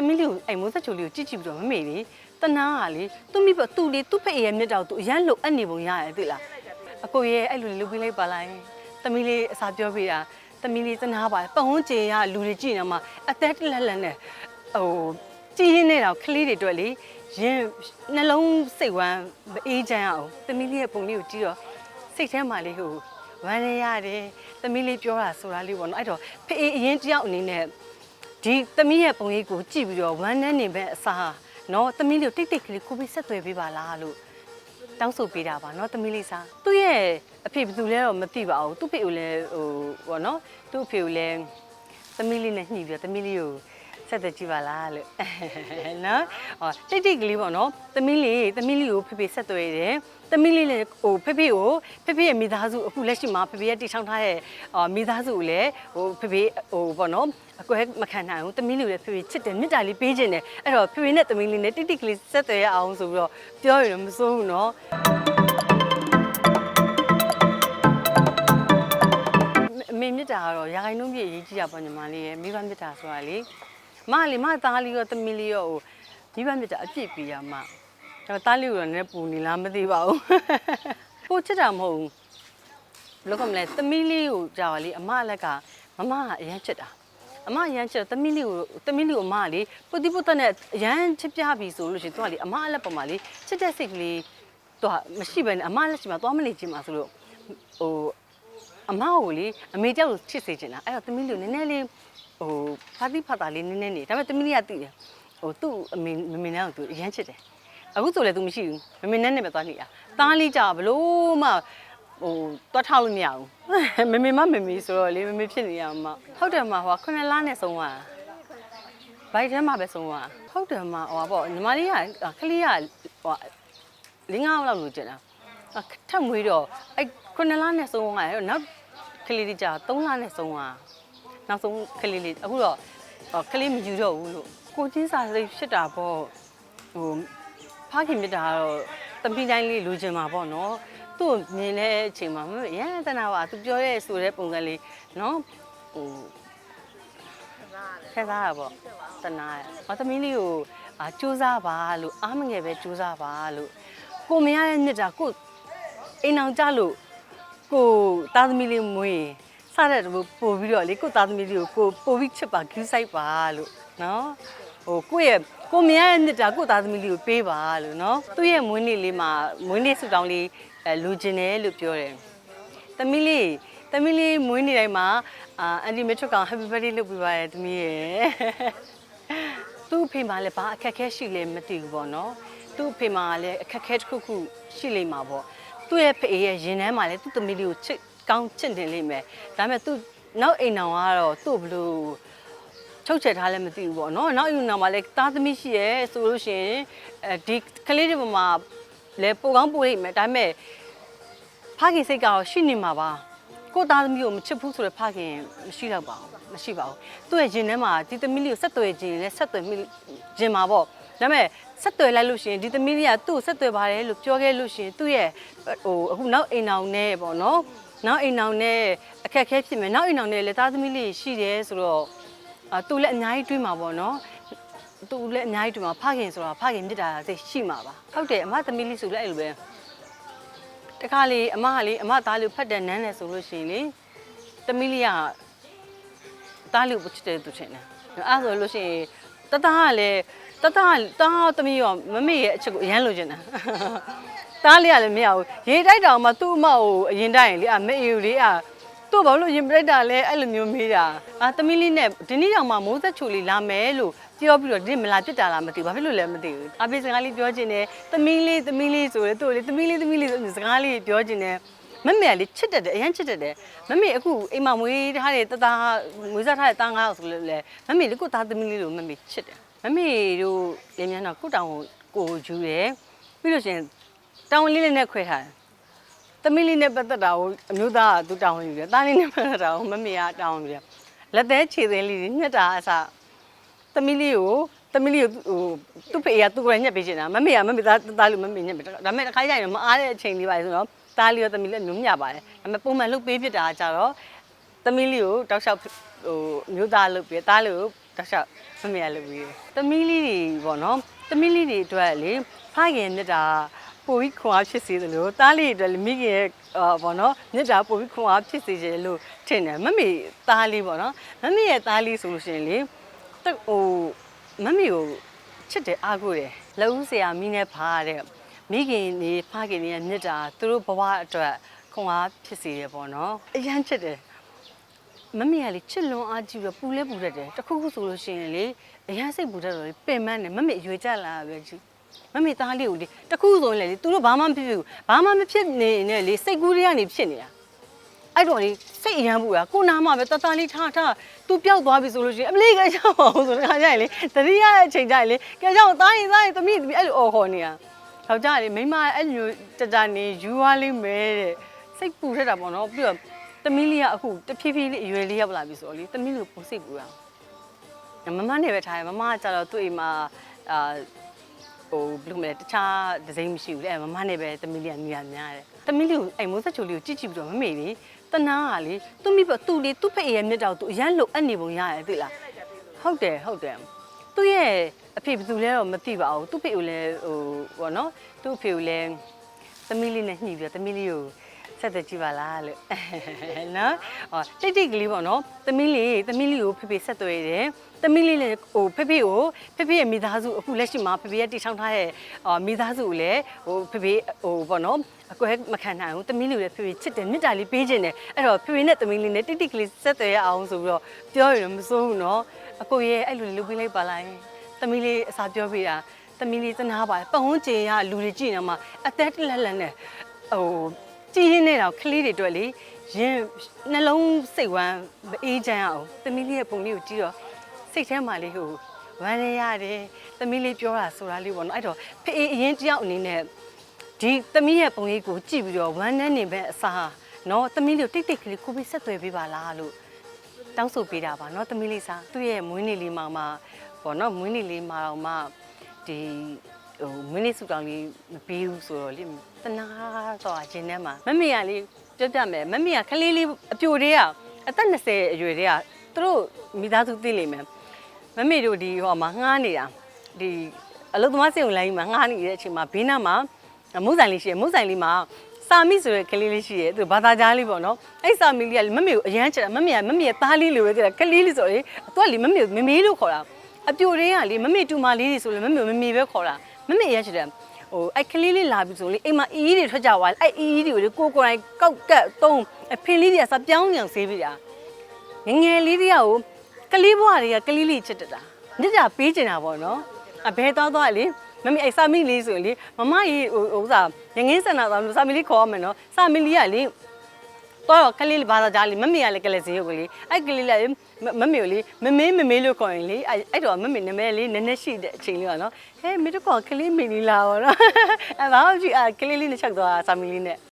သမီးလေးကိုအဲ့မိုးဆက်ချိုလေးကိုကြည့်ကြည့်ပြီးတော့မမေလေတနာကလေသူမိဘသူလေသူ့ဖေရဲ့မြတ်တော်သူအရန်လိုအပ်နေပုံရတယ်သိလားအကိုရဲ့အဲ့လိုလေလုပ်ပေးလိုက်ပါလိုက်သမီးလေးအစာပြောပေးတာသမီးလေးတနာပါပတ်ဝန်းကျင်ကလူတွေကြည့်နေမှာအသက်လက်လက်နဲ့ဟိုကြည်ရင်းနေတာကလေးတွေတွေ့လေရင်နှလုံးစိတ်ဝမ်းမအေးချမ်းအောင်သမီးလေးရဲ့ပုံလေးကိုကြည့်တော့စိတ်ထဲမှာလေးဟိုဝမ်းရရတယ်သမီးလေးပြောတာဆိုတာလေးပေါ့နော်အဲ့တော့ဖေးအရင်တယောက်အနေနဲ့ ဒီသမီးရဲ့ပုံရိပ်ကိုကြည့်ပြီးတော့ဝမ်းနည်းနေမဲ့အစားနော်သမီးလေးကိုတိတ်တိတ်ကလေးကိုပြီးဆက်သွယ်ပေးပါလားလို့တောင်းဆိုပေးတာပါနော်သမီးလေးစားသူ့ရဲ့အဖေဘယ်သူလဲတော့မသိပါဘူးသူ့ဖေကိုလည်းဟိုဘောနော်သူ့ဖေကိုလည်းသမီးလေးနဲ့ညှိပြီးတော့သမီးလေးကိုဆက်သွယ်ကြည့်ပါလားလို့နော်ဟောတိတ်တိတ်ကလေးပေါ့နော်သမီးလေးသမီးလေးကိုဖေဖေဆက်သွယ်တယ်သမီးလေးလည်းဟိုဖေဖေကိုဖေဖေရဲ့မိသားစုအခုလက်ရှိမှာဖေဖေရဲ့တည်ထောင်ထားတဲ့မိသားစုကိုလည်းဟိုဖေဖေဟိုပေါ့နော် အကွဲမခံနိုင်ဘူးသမီးလေးကိုလည်းဖေဖေချစ်တယ်မေတ္တာလေးပေးခြင်းတယ်အဲ့တော့ဖေဖေနဲ့သမီးလေးနဲ့တိတ်တိတ်ကလေးဆက်သွယ်ရအောင်ဆိုပြီးတော့ပြောရင်တော့မစိုးဘူးနော်အမေမြစ်တာကတော့ရာခိုင်နှုန်းပြည့်အရေးကြီးတာပေါ့ညီမလေးရဲ့မိဘမြစ်တာဆိုတာလေမကလေးမသားလေးရောသမီးလေးရောဟိုမိဘမြစ်တာအပြည့်ပေးရမှာဒါပေမဲ့သားလေးကိုတော့လည်းပူနေလားမသိပါဘူးပိုချစ်တာမဟုတ်ဘူးဘယ်လိုကမလဲသမီးလေးကိုကြာပါလေအမအလက်ကမမကအရန်ချစ်တာ အမအရန်ချစ်တော့သမီးလေးကိုသမီးလေးကိုအမကလေပုတိပုတနဲ့အရန်ချစ်ပြပြီဆိုလို့ရှိရင်သူကလေအမအလက်ပေါ်မှာလေချစ်တဲ့စိတ်ကလေးသူကမရှိဘဲနဲ့အမလက်ရှိမှာသွားမနေချင်ပါဆိုလို့ဟိုအမကိုလေအမေကြောက်လို့ချစ်စေချင်တာအဲ့တော့သမီးလေးကိုနည်းနည်းလေးဟိုဖာတိဖာတာလေးနည်းနည်းနေဒါပေမဲ့သမီးလေးကသိတယ်ဟိုသူ့အမေမမေနဲ့ကိုသူအရန်ချစ်တယ်အခုဆိုလည်းသူမရှိဘူးမမေနဲ့နဲ့ပဲသွားနေတာသားလေးကြာဘလို့မှဟိုတွတ်ထောက်လို့မရဘူး မမေမမမေဆိုတော့လေမမေဖြစ်နေရမှာဟုတ်တယ်မှာဟိုခုနှစ်လနဲ့ဆုံးသွားဘိုက်ထဲမှာပဲဆုံးသွားဟုတ်တယ်မှာဟိုပေါ့ညီမလေးကခလေးကဟိုလင်းငါးလောက်လို့ကျင်တာထပ်မွေးတော့အဲ့ခုနှစ်လနဲ့ဆုံးသွားတယ်နောက်ခလေးလေးကြာ3လနဲ့ဆုံးသွားနောက်ဆုံးခလေးလေးအခုတော့ခလေးမယူတော့ဘူးလို့ကိုချင်းစာစိတ်ဖြစ်တာပေါ့ဟိုဖခင်မြတ်တာကတော့တပိတိုင်းလေးလူချင်မှာပေါ့နော် သူ့ကိုမြင်တဲ့အချိန်မှာမမရန်တနာပါသူပြောရဲဆိုတဲ့ပုံစံလေးနော်ဟိုခဲစားရပေါ့တနာရဟောသမီးလေးကိုအာစူးစားပါလို့အားမငယ်ပဲစူးစားပါလို့ကိုမရတဲ့နှစ်တာကိုအိမ်အောင်ကြလို့ကိုသားသမီးလေးမွေးစတဲ့တူပို့ပြီးတော့လေကိုသားသမီးလေးကိုကိုပို့ပြီးချစ်ပါဂူးဆိုင်ပါလို့နော်ဟိုကိုယ့်ရဲ့ကိုမရတဲ့နှစ်တာကိုသားသမီးလေးကိုပေးပါလို့နော်သူ့ရဲ့မွေးနေ့လေးမှာမွေးနေ့ဆူတောင်းလေး အဲလူကျင်တယ်လို့ပြောတယ်သမီးလေးသမီးလေးမွေးနေ့တိုင်းမှာအာအန်တီမက်ထရစ်ကောင် Happy Birthday လုပ်ပေးပါရသမီးရယ်သူ့အဖေမှာလည်းဘာအခက်အခဲရှိလဲမသိဘူးပေါ့နော်သူ့အဖေမှာလည်းအခက်အခဲတစ်ခုခုရှိလိမ့်မှာပေါ့သူ့ရဲ့ဖေရဲ့ရင်ထဲမှာလည်းသူ့သမီးလေးကိုချစ်ကောင်းချစ်တင်လိမ့်မယ်ဒါပေမဲ့သူနောက်အိမ်တော်ကတော့သူ့ဘလို့ချုပ်ချက်ထားလည်းမသိဘူးပေါ့နော်နောက်ယူနာမှာလည်းသားသမီးရှိရဲဆိုလို့ရှိရင်အဲဒီကလေးတွေပေါ်မှာ လည်းပိုကောင်းပိုရိပ်မယ်ဒါပေမဲ့ဖခင်စိတ်ကတော့ရှိနေမှာပါကိုယ့်သားသမီးကိုမချစ်ဘူးဆိုတော့ဖခင်မရှိတော့ပါဘူးမရှိပါဘူးသူ့ရဲ့ရင်ထဲမှာဒီသမီးလေးကိုဆက်သွယ်ခြင်းလည်းဆက်သွယ်မိခြင်းမှာပေါ့ဒါပေမဲ့ဆက်သွယ်လိုက်လို့ရှိရင်ဒီသမီးလေးကသူ့ကိုဆက်သွယ်ပါတယ်လို့ပြောခဲ့လို့ရှိရင်သူ့ရဲ့ဟိုအခုနောက်အိမ်အောင်နဲ့ပေါ့နော်နောက်အိမ်အောင်နဲ့အခက်အခဲဖြစ်မယ်နောက်အိမ်အောင်နဲ့လည်းသားသမီးလေးရှိတယ်ဆိုတော့အာသူလည်းအများကြီးတွေးမှာပေါ့နော် သူလည်းအများကြီးတွေးမှာဖခင်ဆိုတာဖခင်မြစ်တာသိရှိမှာပါဟုတ်တယ်အမသမီးလေးဆိုလည်းအဲ့လိုပဲတခါလေအမကလေအမသားလေးကိုဖတ်တဲ့နန်းတယ်ဆိုလို့ရှိရင်လေသမီးလေးကသားလေးကိုချစ်တယ်သူထင်တယ်အဲ့ဆိုလို့ရှိရင်တတကလည်းတတကတာသမီးရောမမေရဲ့အချက်ကိုအရန်လိုချင်တာသားလေးကလည်းမရဘူးရေတိုက်တောင်မှသူ့အမကိုအရင်တိုက်ရင်လေအမေအေကိုလေအ သူ့ဘာလို့ရင်ပရိုက်တာလဲအဲ့လိုမျိုးမေးတာအာသမီးလေးနဲ့ဒီနေ့တောင်မှမိုးသက်ချိုလေးလာမယ်လို့ပြောပြီးတော့ဒီမလာပြစ်တာလားမသိဘူးဘာဖြစ်လို့လဲမသိဘူးအဖေစကားလေးပြောချင်တယ်သမီးလေးသမီးလေးဆိုရဲသူ့လေသမီးလေးသမီးလေးဆိုစကားလေးပြောချင်တယ်မမေကလေချစ်တတ်တယ်အရင်ချစ်တတ်တယ်မမေအခုအိမ်မှာမွေးထားတဲ့တသားမွေးစားထားတဲ့သားငါးဆိုလို့လေမမေလေကိုသားသမီးလေးလို့မမေချစ်တယ်မမေတို့လင်းမြန်တော့ကိုတောင်ကိုယူတယ်ပြီးလို့ရှိရင်တောင်လေးလေးနဲ့ခွဲထားတယ် သမီးလေးနဲ့ပတ်သက်တာကိုအမျိုးသားကသူတောင်းယူတယ်။သားလေးနဲ့ပတ်သက်တာကိုမမေကတောင်းယူတယ်။လက်သေးခြေသိမ်းလေးတွေညှက်တာအစားသမီးလေးကိုသမီးလေးကိုဟိုသူ့ဖေကသူ့ကိုယ်ညှက်ပေးချင်တာမမေကမမေသားသားလေးမမေညှက်ပေးဒါပေမဲ့တစ်ခါကျရင်မအားတဲ့အချိန်လေးပါဆိုတော့သားလေးရောသမီးလေးညွှန်ညပါတယ်။ဒါပေမဲ့ပုံမှန်လှုပ်ပေးဖြစ်တာကကြတော့သမီးလေးကိုတောက်လျှောက်ဟိုမျိုးသားလှုပ်ပြီးသားလေးကိုဒတခြားမမေရလုပ်ပြီးတယ်သမီးလေးတွေပေါ့နော်သမီးလေးတွေအတွက်လေဖခင်မြတ်တာ ပိုပြီးခွန်အားဖြစ်စေတယ်လို့တားလေးတွေအတွက်လည်းမိခင်ရဲ့အာပေါ့နော်မြတ်တာပိုပြီးခွန်အားဖြစ်စေတယ်လို့ထင်တယ်မမေသားလေးပေါ့နော်မမေရဲ့သားလေးဆိုလို့ရှိရင်လေတက်ဟိုမမေကိုချစ်တယ်အားကိုးတယ်လက်ဦးဆရာမိနဲ့ဖားတဲ့မိခင်နေဖခင်နေရဲ့မြတ်တာသူတို့ဘဝအတွက်ခွန်အားဖြစ်စေတယ်ပေါ့နော်အရန်ချစ်တယ်မမေကလေချစ်လွန်အားကြီးပြီးတော့ပူလဲပူတတ်တယ်တခုခုဆိုလို့ရှိရင်လေအရန်စိတ်ပူတတ်တော့လေပင်မနဲ့မမေအရွယ်ကြလာတာပဲကြီး မမေသားလေးကိုလေတခုဆိုရင်လေသူတို့ဘာမှမဖြစ်ဘူးဘာမှမဖြစ်နေနဲ့လေစိတ်ကူးတွေကနေဖြစ်နေတာအဲ့တော့လေစိတ်အရန်ပူတာကိုနာမှပဲတတလေးထားထားသူပျောက်သွားပြီဆိုလို့ရှိရင်အမလေးကကြောက်အောင်ဆိုတော့ခါကြရင်လေတတိယအချိန်ကြရင်လေကကြောက်သားရင်သားရင်သမီးသမီးအဲ့လိုအော်ခေါ်နေတာယောက်ျားလေမိန်းမအဲ့လိုတတနေယူသွားလိမ့်မယ်တဲ့စိတ်ပူထက်တာပေါ့နော်ပြီးတော့သမီးလေးကအခုတဖြည်းဖြည်းလေးအရွယ်လေးရောက်လာပြီဆိုတော့လေသမီးလေးကိုပုံစိတ်ပူတာမမနဲ့ပဲထားရမမကကြတော့သူ့အိမ်မှာအာ ဟိုဘယ်လိုမလဲတခြားဒီဇိုင်းမရှိဘူးလေမမနဲ့ပဲသမီးလေးကနေရာများတယ်သမီးလေးကိုအိမ်မိုးဆက်ချိုလေးကိုကြည့်ကြည့်ပြီးတော့မမေလေးတနာကလေသူ့မိဘသူ့လေးသူ့ဖေရဲ့မြတ်တော်သူအရန်လိုအပ်နေပုံရတယ်သိလားဟုတ်တယ်ဟုတ်တယ်သူ့ရဲ့အဖေဘယ်သူလဲတော့မသိပါဘူးသူ့ဖေကိုလည်းဟိုဘောနော်သူ့အဖေကိုလည်းသမီးလေးနဲ့ညှိပြီးတော့သမီးလေးကို ဆက်သက်ကြည့်ပါလားလို့နော်ဟောတိတ်တိတ်ကလေးပေါ့နော်သမီးလေးသမီးလေးကိုဖေဖေဆက်သွယ်တယ်သမီးလေးလည်းဟိုဖေဖေကိုဖေဖေရဲ့မိသားစုအခုလက်ရှိမှာဖေဖေရဲ့တည်ထောင်ထားတဲ့အာမိသားစုကိုလည်းဟိုဖေဖေဟိုပေါ့နော်အကွဲမခံနိုင်ဘူးသမီးလေးကိုလည်းဖေဖေချစ်တယ်မေတ္တာလေးပေးခြင်းတယ်အဲ့တော့ဖေဖေနဲ့သမီးလေးနဲ့တိတ်တိတ်ကလေးဆက်သွယ်ရအောင်ဆိုပြီးတော့ပြောရင်မစိုးဘူးနော်အကိုရဲ့အဲ့လိုလေးလုပ်ပေးလိုက်ပါလားသမီးလေးအစာပြောပေးတာသမီးလေးသနာပါပတ်ဝန်းကျင်ရလူတွေကြည့်နေမှာအသက်လက်လက်နဲ့ဟို ကြည်ရင်းနေတာကလေးတွေတွေ့လေရင်နှလုံးစိတ်ဝမ်းမအေးချမ်းအောင်သမီးလေးရဲ့ပုံလေးကိုကြည့်တော့စိတ်ထဲမှာလေးဟိုဝမ်းနေရတယ်သမီးလေးပြောတာဆိုတာလေးပေါ့နော်အဲ့တော့ဖေအေးအရင်တယောက်အနေနဲ့ဒီသမီးရဲ့ပုံလေးကိုကြည့်ပြီးတော့ဝမ်းနေနေပဲအစားနော်သမီးလေးကိုတိတ်တိတ်ကလေးကိုပြီးဆက်သွယ်ပေးပါလားလို့တောင်းဆိုပေးတာပါနော်သမီးလေးစားသူ့ရဲ့မွေးနေ့လေးမှာမှပေါ့နော်မွေးနေ့လေးမှာတော့မှဒီဟိုမင်းလေးစုတောင်းလေးမပေးဘူးဆိုတော့လေ တနာတော့ခြင်းထဲမှာမမေကလေပြောပြမယ်မမေကခလေးလေးအပြိုတွေကအသက်20အရွယ်တွေကသူတို့မိသားစုသိလိမ့်မယ်မမေတို့ဒီဟောမှာငှားနေတာဒီအလုသမားစိတ်ဝင်လိုင်းမှာငှားနေတဲ့အချိန်မှာဘေးနားမှာမုတ်ဆိုင်လေးရှိတယ်မုတ်ဆိုင်လေးမှာစာမိဆိုတဲ့ကလေးလေးရှိတယ်သူဘာသာကြားလေးပေါ့နော်အဲ့စာမိလေးကလေမမေကိုအရန်ချစ်တာမမေကမမေရဲ့သားလေးလိုပဲကြည့်တာကလေးလေးဆိုလေသူကလေမမေကိုမမေလို့ခေါ်တာအပြိုတွေကလေမမေတူမလေးတွေဆိုလေမမေကိုမမေပဲခေါ်တာမမေရရှိတယ် ဟိုအဲ့ကလေးလေးလာပြီဆိုလေအိမ်မှာအီးတွေထွက်ကြသွားအဲ့အီးတွေကိုလေကိုကိုယ်တိုင်ကောက်ကက်သုံးအဖေလေးတွေကစပြောင်းအောင်ဆေးပြီးတာငယ်ငယ်လေးတွေကကိုကလေးဘွားတွေကကလေးလေးချစ်တတာညကြပေးကျင်တာပေါ့နော်အဘဲသွားသွားလေမမေအဲ့စာမီလေးဆိုရင်လေမမကြီးဟိုဟိုစားငငင်းစင်တာဆိုစာမီလေးခေါ်ရမယ်နော်စာမီလေးကလေ တော့ကလေးလေးဘာသာကြားလေးမမေကလည်းကလေးစေရုပ်ကလေးအဲ့ကလေးလေးမမေကိုလေမမေးမမေးလို့ခေါ်ရင်လေအဲ့တော့မမေနာမည်လေးနည်းနည်းရှိတဲ့အချိန်လေးကနော်ဟဲ့မင်းတို့ကကလေးမီနီလာပါတော့အဲ့ဘာမှကြည့်အဲ့ကလေးလေးနဲ့ချက်သွားစာမီလေးနဲ့